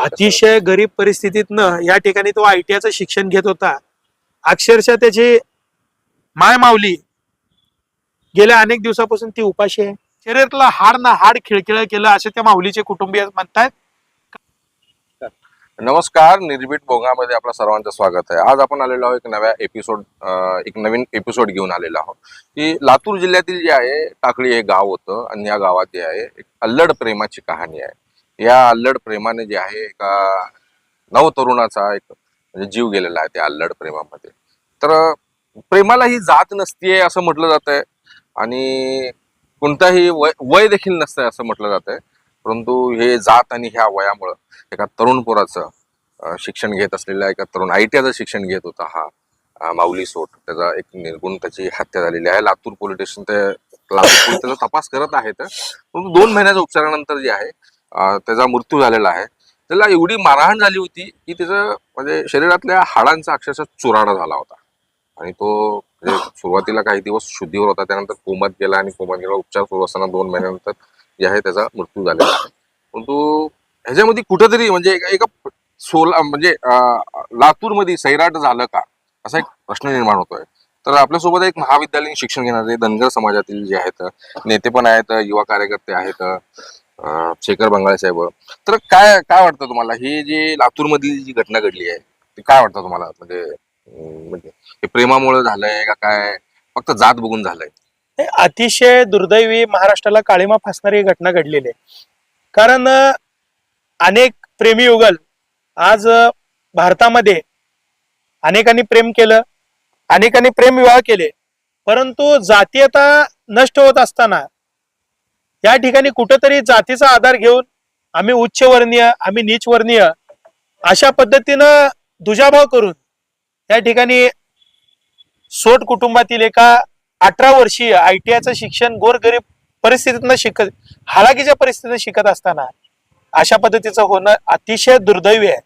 अतिशय गरीब परिस्थितीतनं या ठिकाणी तो आयटीआयचं शिक्षण घेत होता. अक्षरशः त्याची माय माऊली गेल्या अनेक दिवसापासून ती उपाशी आहे. शरीरातला हाड ना हाड खिळखिळ केलं असे त्या माऊलीचे कुटुंबीय म्हणतात नमस्कार निर्भीड भोगामध्ये आपलं सर्वांचं स्वागत आहे. आज आपण आलेलो आहोत एक नव्या एपिसोड एक नवीन एपिसोड घेऊन आलेलो आहोत. की लातूर जिल्ह्यातील जे आहे टाकळी हे गाव होतं आणि या गावात जे आहे. एक अल्लड प्रेमाची कहाणी आहे. या अल्लड प्रेमाने जे आहे एका नवतरुणाचा एक म्हणजे जीव गेलेला आहे त्या अल्लड प्रेमामध्ये. तर प्रेमाला ही जात नसतीये असं म्हटलं जात आहे आणि कोणताही वय वय देखील नसतंय असं म्हटलं जात आहे परंतु हे जात आणि ह्या वयामुळं एका तरुण पोराचं शिक्षण घेत असलेल्या एका तरुण आय शिक्षण घेत होता हा माऊली सोट. त्याचा एक निर्गुण त्याची हत्या झालेली आहे. लातूर पोलीस स्टेशन ते लातूर पोलीस त्याचा तपास करत आहेत. परंतु दोन महिन्याच्या उपचारानंतर जे आहे त्याचा मृत्यू झालेला आहे. त्याला एवढी मारहाण झाली होती की त्याचं म्हणजे शरीरातल्या हाडांचा अक्षरशः चुराडा झाला होता. आणि तो म्हणजे सुरुवातीला काही दिवस शुद्धीवर होता त्यानंतर कोमात गेला आणि कोमात गेला उपचार सुरू असताना दोन महिन्यानंतर जे आहे त्याचा मृत्यू झालेला आहे. परंतु ह्याच्यामध्ये कुठेतरी म्हणजे एका- सोला म्हणजे लातूरमध्ये सैराट झालं का? असा एक प्रश्न निर्माण होतोय. तर आपल्यासोबत एक महाविद्यालयीन शिक्षण घेणारे धनगर समाजातील जे आहेत नेते पण आहेत युवा कार्यकर्ते आहेत शेखर बंगाळे साहेब. तर काय काय वाटतं तुम्हाला? ही जी लातूर मधली जी घटना घडली आहे ती काय वाटतं तुम्हाला? म्हणजे म्हणजे हे प्रेमामुळे झालंय का काय? फक्त जात बघून झालंय. हे अतिशय दुर्दैवी महाराष्ट्राला काळीमा फासणारी घटना घडलेली आहे. कारण अनेक प्रेमी युगल आज भारतामध्ये अनेकांनी प्रेम केलं अनेकांनी प्रेम विवाह केले. परंतु जातीयता नष्ट होत असताना या ठिकाणी कुठंतरी जातीचा आधार घेऊन आम्ही उच्च वर्णीय आम्ही नीच वर्णीय अशा पद्धतीनं दुजाभाव करून या ठिकाणी सोट कुटुंबातील एका अठरा वर्षीय आयटीआयचं शिक्षण गोरगरीब परिस्थितीतनं शिकत हालाकीच्या परिस्थितीत शिकत असताना अशा पद्धतीचं होणं अतिशय दुर्दैवी आहे.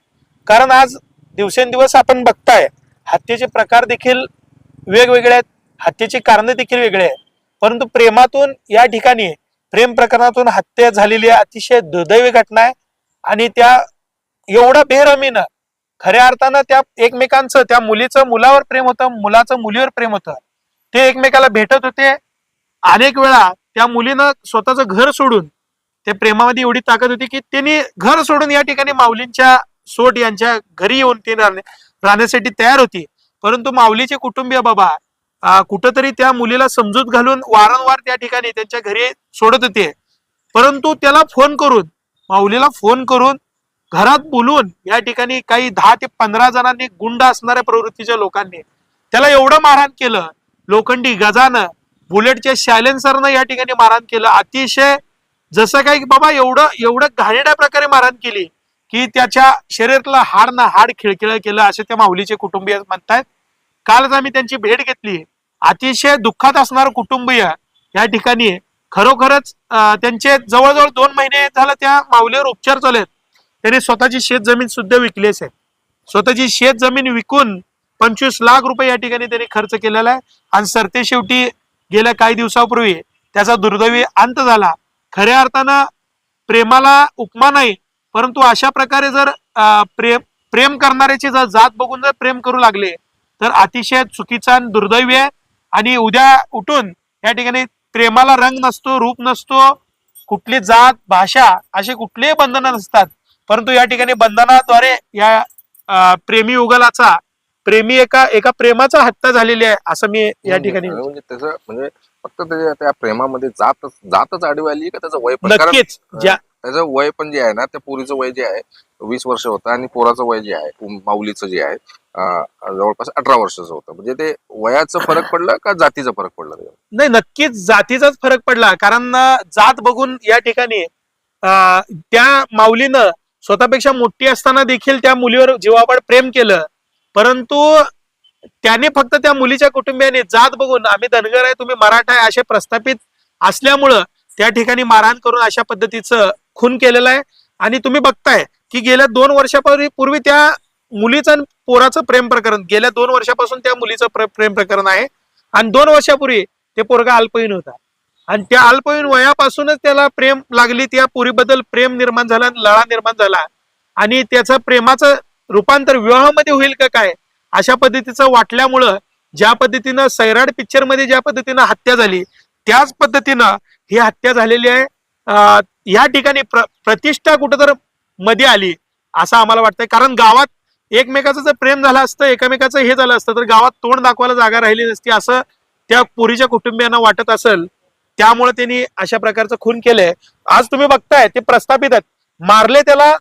कारण आज दिवसेंदिवस आपण बघताय हत्येचे प्रकार देखील वेगवेगळे आहेत हत्येची कारणं देखील वेगळे आहेत. परंतु प्रेमातून या ठिकाणी प्रेम प्रकरणातून हत्या झालेली आहे. अतिशय दुर्दैवी घटना आहे. आणि त्या एवढा बेरमीनं खऱ्या अर्थानं त्या एकमेकांचं त्या मुलीचं मुलावर प्रेम होतं मुलाचं मुलीवर प्रेम होतं. ते एकमेकाला भेटत होते. अनेक वेळा त्या मुलीनं स्वतःचं घर सोडून ते प्रेमामध्ये एवढी ताकद होती की त्यांनी घर सोडून या ठिकाणी माऊलींच्या सोट यांच्या घरी येऊन ते राहणे- राहण्यासाठी तयार होती. परंतु माऊलीचे कुटुंबीय बाबा कुठंतरी त्या मुलीला समजूत घालून वारंवार त्या ठिकाणी त्यांच्या घरी सोडत होते. परंतु त्याला फोन करून माऊलीला फोन करून घरात बोलून या ठिकाणी काही दहा ते पंधरा जणांनी गुंड असणाऱ्या प्रवृत्तीच्या लोकांनी त्याला एवढं मारहाण केलं लोखंडी गजानं बुलेटच्या सायलेन्सरनं या ठिकाणी मारहाण केलं. अतिशय जसं काही बाबा एवढं एवढं घाणेड्या प्रकारे मारहाण केली की त्याच्या शरीरातलं हाड ना हाड खिळखिळ केलं असे त्या माऊलीचे कुटुंबीय म्हणतायत. कालच आम्ही त्यांची भेट घेतली. अतिशय दुःखात असणारं कुटुंबीय या ठिकाणी खरोखरच त्यांचे जवळजवळ दोन महिने झालं त्या माऊलीवर उपचार चालू आहेत. त्यांनी स्वतःची शेत जमीन सुद्धा विकली आहे स्वतःची शेत जमीन विकून पंचवीस लाख रुपये या ठिकाणी त्यांनी खर्च केलेला आहे. आणि सरते शेवटी गेल्या काही दिवसापूर्वी त्याचा दुर्दैवी अंत झाला. खऱ्या अर्थानं प्रेमाला उपमा नाही परंतु अशा प्रकारे जर प्रेम प्रेम करणाऱ्याची जर जात बघून जर प्रेम करू लागले तर अतिशय चुकीचा आणि दुर्दैवी आहे. आणि उद्या उठून या ठिकाणी प्रेमाला रंग नसतो रूप नसतो कुठली जात भाषा असे कुठलेही बंधनं नसतात. परंतु या ठिकाणी बंधनाद्वारे या प्रेमी युगलाचा प्रेमी एका एका प्रेमाचा हत्या झालेली आहे असं मी या ठिकाणी म्हणजे त्याचं म्हणजे फक्त त्याच्या त्या प्रेमामध्ये जातच जातच आडवी आली का त्याचं वय नक्कीच. ज्या त्याचं वय पण जे आहे ना त्या पोरीचं वय जे आहे वीस वर्ष होतं आणि पोराचं वय जे आहे माऊलीचं जे आहे जवळपास अठरा वर्षाचं होतं. म्हणजे ते वयाचं फरक पडलं का जातीचा फरक पडला? नाही नक्कीच जातीचाच फरक पडला. कारण जात बघून या ठिकाणी त्या माऊलीनं स्वतःपेक्षा मोठी असताना देखील त्या मुलीवर जीवापाड प्रेम केलं. परंतु त्याने फक्त त्या मुलीच्या कुटुंबियाने जात बघून आम्ही धनगर आहे तुम्ही मराठा आहे असे प्रस्थापित असल्यामुळं त्या ठिकाणी मारहाण करून अशा पद्धतीचं खून केलेला आहे. आणि तुम्ही बघताय की गेल्या दोन वर्षापूर्वी पूर्वी त्या मुलीचं आणि पोराचं प्रेम प्रकरण गेल्या दोन वर्षापासून त्या मुलीचं प्रेम प्रकरण आहे. आणि दोन वर्षापूर्वी ते पोरगा अल्पवयीन होता. आणि त्या अल्पवयीन वयापासूनच त्याला प्रेम लागली त्या पुरीबद्दल प्रेम निर्माण झाला आणि लळा निर्माण झाला. आणि त्याचं प्रेमाचं रूपांतर विवाहामध्ये होईल का काय? अशा पद्धतीचं वाटल्यामुळं ज्या पद्धतीनं सैराट पिक्चरमध्ये ज्या पद्धतीनं हत्या झाली त्याच पद्धतीनं ही हत्या झालेली आहे या ठिकाणी प्र, प्रतिष्ठा कुठं तर मध्ये आली असं आम्हाला वाटतंय. कारण गावात एकमेकाचं जर प्रेम झालं असतं एकमेकाचं हे झालं असतं तर गावात तोंड दाखवायला जागा राहिली नसती असं त्या पुरीच्या कुटुंबियांना वाटत असेल. त्यामुळे त्यांनी अशा प्रकारचं खून केलंय. आज तुम्ही बघताय ते प्रस्थापित आहेत. मारले त्याला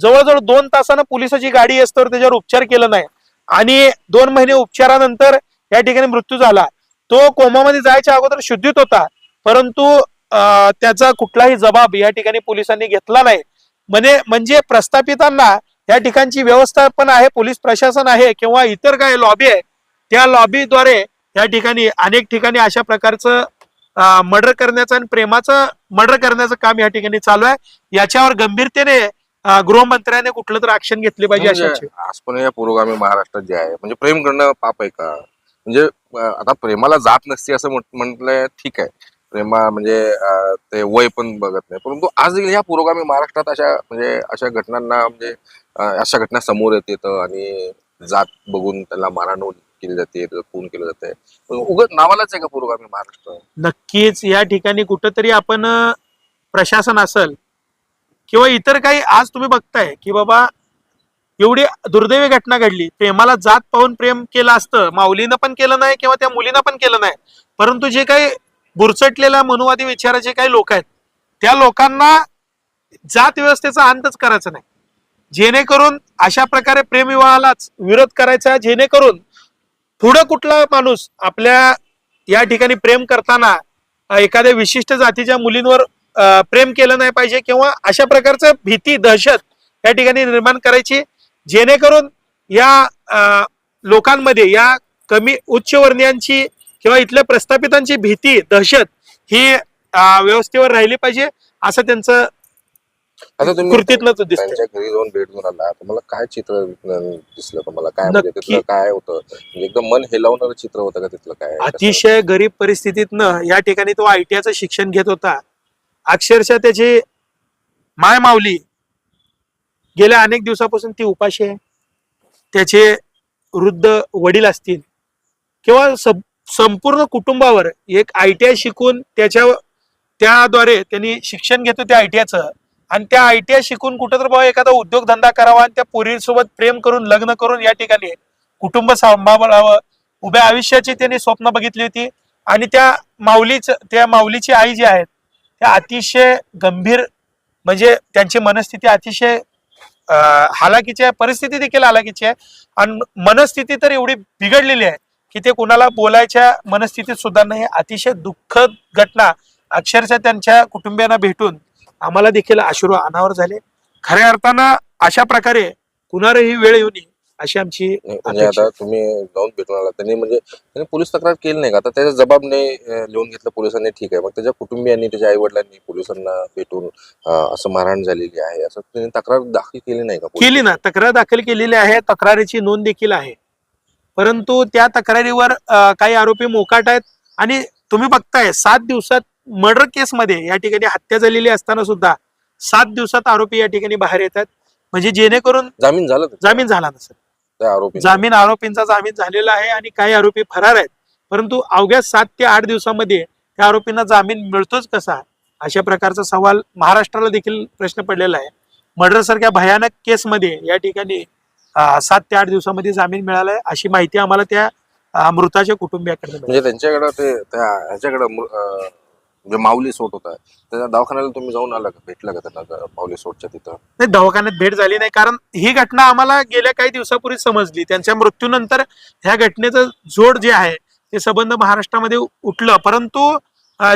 जवळजवळ दोन तासानं पोलिसाची गाडी असतं त्याच्यावर उपचार केला नाही. आणि दोन महिने उपचारानंतर या ठिकाणी मृत्यू झाला. तो कोमामध्ये जायच्या अगोदर शुद्धीत होता परंतु त्याचा कुठलाही जबाब या ठिकाणी पोलिसांनी घेतला नाही. म्हणजे म्हणजे प्रस्थापितांना या ठिकाणची व्यवस्था पण आहे पोलीस प्रशासन आहे किंवा इतर काय लॉबी आहे त्या लॉबीद्वारे या ठिकाणी अनेक ठिकाणी अशा प्रकारचं मर्डर करण्याचं आणि प्रेमाचं मर्डर करण्याचं काम या ठिकाणी चालू आहे. याच्यावर गंभीरतेने गृहमंत्र्याने कुठलं तर ऍक्शन घेतली पाहिजे म्हणजे अशाची आज पण या पुरोगामी महाराष्ट्रात जे आहे म्हणजे प्रेम करणं पाप आहे का? म्हणजे आता प्रेमाला जात नसते असं म्हट- म्हटलंय ठीक आहे. प्रेमा म्हणजे ते वय पण बघत नाही. परंतु आज देखील या पुरोगामी महाराष्ट्रात अशा म्हणजे अशा घटनांना म्हणजे अशा घटना समोर येतात आणि जात बघून त्याला मारहाण केली जाते खून केलं जाते उगत नावालाच आहे का पुरोगामी महाराष्ट्र? नक्कीच या ठिकाणी कुठंतरी आपण प्रशासन असेल किंवा इतर काही आज तुम्ही बघताय की बाबा एवढी दुर्दैवी घटना घडली. प्रेमाला जात पाहून प्रेम केलं असतं. माऊलीनं पण केलं नाही किंवा त्या मुलीनं पण केलं नाही. परंतु जे काही बुरचटलेल्या मनुवादी विचाराचे काही लोक आहेत त्या लोकांना जात व्यवस्थेचा अंतच करायचा नाही. जेणेकरून अशा प्रकारे प्रेमविवाहालाच विरोध करायचा जेणेकरून पुढं कुठला माणूस आपल्या या ठिकाणी प्रेम करताना एखाद्या विशिष्ट जातीच्या मुलींवर प्रेम केलं नाही पाहिजे किंवा अशा प्रकारचं भीती दहशत या ठिकाणी निर्माण करायची जेणेकरून या लोकांमध्ये या कमी उच्चवर्णीयांची किंवा इथल्या प्रस्थापितांची भीती दहशत ही व्यवस्थेवर राहिली पाहिजे असं त्यांचं आता तुम्ही दिसतंय. त्यांच्या घरी जाऊन भेट घेऊन आला तुम्हाला काय चित्र दिसलं तुम्हाला? काय म्हणजे नक्की. तिथलं काय होतं? म्हणजे एकदम मन हेलावणारं चित्र होतं का तिथलं काय? अतिशय गरीब परिस्थितीतनं या ठिकाणी तो आयटीआयचं शिक्षण घेत होता. अक्षरशः त्याची माय माऊली गेल्या अनेक दिवसापासून ती उपाशी आहे. त्याचे वृद्ध वडील असतील किंवा सब- संपूर्ण कुटुंबावर एक आयटीआय शिकून त्याच्या त्याद्वारे त्यांनी शिक्षण घेतो त्या आयटीआयचं आणि त्या आयटीआय शिकून कुठं तर बाबा एखादा उद्योगधंदा करावा आणि त्या पोरीसोबत प्रेम करून लग्न करून या ठिकाणी कुटुंब सांभाळावं. उभ्या आयुष्याची त्यांनी स्वप्न बघितली होती. आणि त्या माऊलीच त्या माऊलीची आई जी आहेत त्या अतिशय गंभीर म्हणजे त्यांची मनस्थिती अतिशय हालाकीची आहे परिस्थिती देखील हालाकीची आहे. आणि मनस्थिती तर एवढी बिघडलेली आहे. की ते कुणाला बोलायच्या मनस्थितीत सुद्धा नाही. अतिशय दुःखद घटना अक्षरशः त्यांच्या कुटुंबियांना भेटून आम्हाला देखील अश्रू अनावर झाले. खऱ्या अर्थानं अशा प्रकारे कुणारही वेळ येऊ नये अशी आमची म्हणजे आता तुम्ही जाऊन भेटून आला त्यांनी म्हणजे त्यांनी पोलीस तक्रार केली नाही का? आता त्याचा जबाब नाही लिहून घेतलं पोलिसांनी ठीक आहे. मग त्याच्या कुटुंबियांनी त्याच्या आई वडिलांनी पोलिसांना भेटून असं मारहाण झालेली आहे. असं त्यांनी तक्रार दाखल केली नाही का केली ना. तक्रार दाखल केलेली आहे. तक्रारीची नोंद देखील आहे. परंतु त्या तक्रारीवर काही आरोपी मोकाट आहेत आणि तुम्ही बघताय सात दिवसात मर्डर केसमध्ये या ठिकाणी हत्या झालेली असताना सुद्धा सात दिवसात आरोपी या ठिकाणी बाहेर येतात म्हणजे जेणेकरून जामीन झालं? जामीन झाला नसेल जामीन आरोपींचा जामीन झालेला आहे आणि काही आरोपी फरार आहेत. परंतु अवघ्या सात ते आठ दिवसामध्ये त्या आरोपींना जामीन मिळतोच कसा? अशा प्रकारचा सवाल महाराष्ट्राला देखील प्रश्न पडलेला आहे. मर्डर सारख्या भयानक केसमध्ये या ठिकाणी सात ते आठ दिवसामध्ये जामीन मिळाला आहे अशी माहिती आम्हाला त्या मृताच्या कुटुंबियाकडे. म्हणजे त्यांच्याकडे ते ह्याच्याकडे म्हणजे माऊली सोट होता त्याच्या दवाखान्याला तुम्ही जाऊन आला का? भेटला का त्यांना त्या माऊली सोटच्या तिथं? नाही दवाखान्यात भेट झाली नाही कारण ही घटना आम्हाला गेल्या काही दिवसापूर्वी समजली. त्यांच्या मृत्यूनंतर ह्या घटनेचं जोड जे आहे ते संबंध महाराष्ट्रामध्ये उठलं. परंतु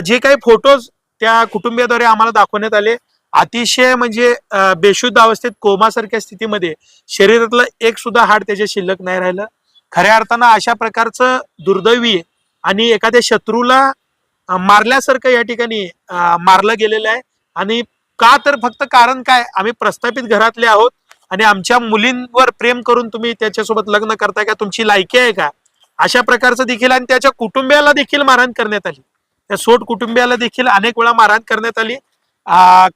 जे काही फोटोज त्या कुटुंबियाद्वारे आम्हाला दाखवण्यात आले अतिशय म्हणजे बेशुद्ध अवस्थेत कोमासारख्या स्थितीमध्ये शरीरातलं एक सुद्धा हाड त्याच्या शिल्लक नाही राहिलं. खऱ्या अर्थानं अशा प्रकारचं दुर्दैवी आणि एखाद्या शत्रूला मारल्यासारखं या ठिकाणी मारलं गेलेलं आहे. आणि का तर फक्त कारण काय? आम्ही प्रस्थापित घरातले आहोत आणि आमच्या मुलींवर प्रेम करून तुम्ही त्याच्यासोबत लग्न करताय का? तुमची लायकी आहे का? अशा प्रकारचं देखील आणि त्याच्या कुटुंबियाला देखील मारहाण करण्यात आली. त्या सोट कुटुंबियाला देखील अनेक वेळा मारहाण करण्यात आली.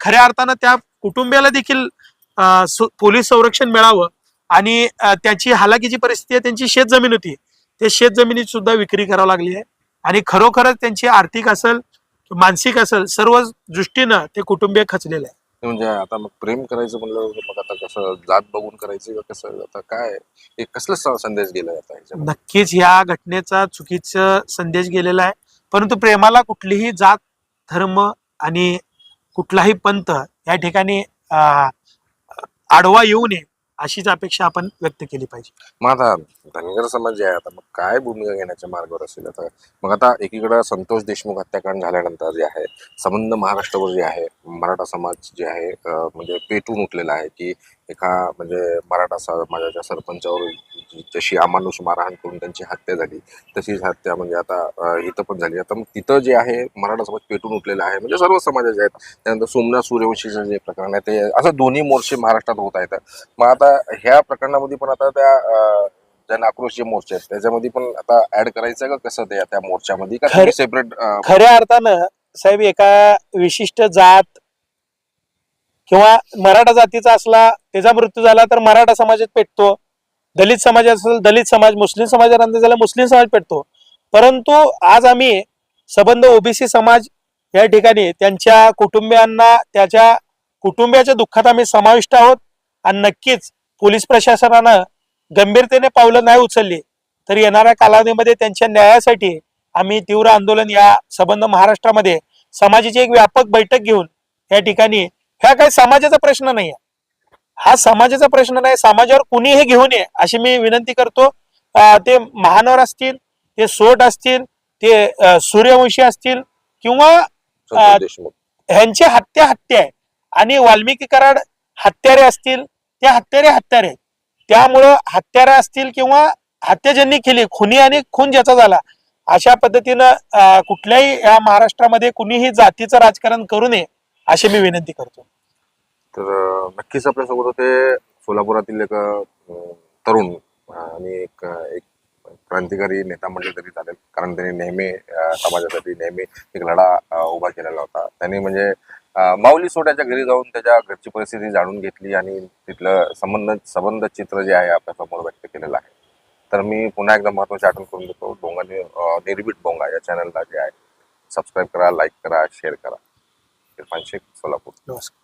खऱ्या अर्थानं त्या कुटुंबियाला देखील पोलीस संरक्षण मिळावं आणि त्याची हालाकीची परिस्थिती आहे त्यांची शेत जमीन होती. ते शेत जमिनीची सुद्धा विक्री करावी लागली आहे. आणि खरोखरच त्यांची आर्थिक असेल मानसिक असेल सर्व दृष्टीनं ते कुटुंबीय खचलेलं आहे. म्हणजे आता मग प्रेम करायचं म्हणलं मग आता कसं जात बघून करायचं का कसं आता काय? एक कसलं संदेश आता ह्याच्यामध्ये? नक्कीच या घटनेचा चुकीचा संदेश गेलेला आहे. परंतु प्रेमाला कुठलीही जात धर्म आणि कुठलाही पंथ या ठिकाणी आडवा येऊ नये अशीच अपेक्षा आपण व्यक्त केली पाहिजे. मग आता धनगर समाज जे आहे आता मग काय भूमिका घेण्याच्या मार्गावर असेल आता? मग आता एकीकडे संतोष देशमुख हत्याकांड झाल्यानंतर जे आहे संबंध महाराष्ट्रावर जे आहे मराठा समाज जे आहे म्हणजे पेटून उठलेला आहे की एका म्हणजे मराठा समाजाच्या सरपंचावर जशी अमानुष मारहाण करून त्यांची हत्या झाली तशीच हत्या म्हणजे आता इथं पण झाली. आता मग तिथं जे आहे मराठा समाज पेटून उठलेला आहे म्हणजे सर्व समाजाचे आहेत. त्यानंतर सोमनाथ सूर्यवंशीचं जे प्रकरण आहे ते असं दोन्ही मोर्चे महाराष्ट्रात होत आहेत. मग आता ह्या प्रकरणामध्ये पण आता त्या जन आक्रोश जे मोर्चे आहेत त्याच्यामध्ये पण आता ऍड करायचं का? कसं ते त्या मोर्चामध्ये का सेपरेट खऱ्या अर्थानं साहेब एका विशिष्ट जात किंवा मराठा जातीचा असला त्याचा मृत्यू झाला तर मराठा समाजात पेटतो. दलित समाज असेल दलित समाज मुस्लिम समाजात अंदाज झाला मुस्लिम समाज पेटतो. परंतु आज आम्ही सबंध ओबीसी समाज या ठिकाणी त्यांच्या कुटुंबियांना त्याच्या कुटुंबियाच्या दुःखात आम्ही समाविष्ट आहोत. आणि नक्कीच पोलीस प्रशासनानं गंभीरतेने पावलं नाही उचलली तर येणाऱ्या कालावधीमध्ये त्यांच्या न्यायासाठी आम्ही तीव्र आंदोलन या संबंध महाराष्ट्रामध्ये समाजाची एक व्यापक बैठक घेऊन या ठिकाणी ह्या काही समाजाचा प्रश्न नाही आहे हा समाजाचा प्रश्न नाही समाजावर कुणी हे घेऊन ये अशी मी विनंती करतो. ते महानवर असतील ते सोट असतील ते सूर्यवंशी असतील किंवा ह्यांची हत्या हत्या आहे आणि वाल्मिकी कराड हत्यारे असतील त्या हत्यारे हत्यारे. त्यामुळं हत्यारे असतील किंवा हत्या ज्यांनी केली खुनी आणि खून ज्याचा झाला अशा पद्धतीनं कुठल्याही या महाराष्ट्रामध्ये कुणीही जातीचं राजकारण करू नये अशी मी विनंती करतो. तर नक्कीच आपल्यासोबत होते सोलापुरातील एक तरुण आणि एक एक क्रांतिकारी नेता म्हटले तरी चालेल. कारण त्यांनी नेहमी समाजासाठी नेहमी एक लढा उभा केलेला होता. त्यांनी म्हणजे माऊली सोट्याच्या घरी जाऊन त्याच्या घरची परिस्थिती जाणून घेतली आणि तिथलं संबंध संबंध चित्र जे आहे आपल्यासमोर व्यक्त केलेलं आहे. तर मी पुन्हा एकदा महत्वाची आठवण करून देतो डोंगा नि- निर्भीड डोंगा या चॅनलला जे आहे सबस्क्राईब करा लाईक करा शेअर करा. इरफान शेख सोलापूर. नमस्कार.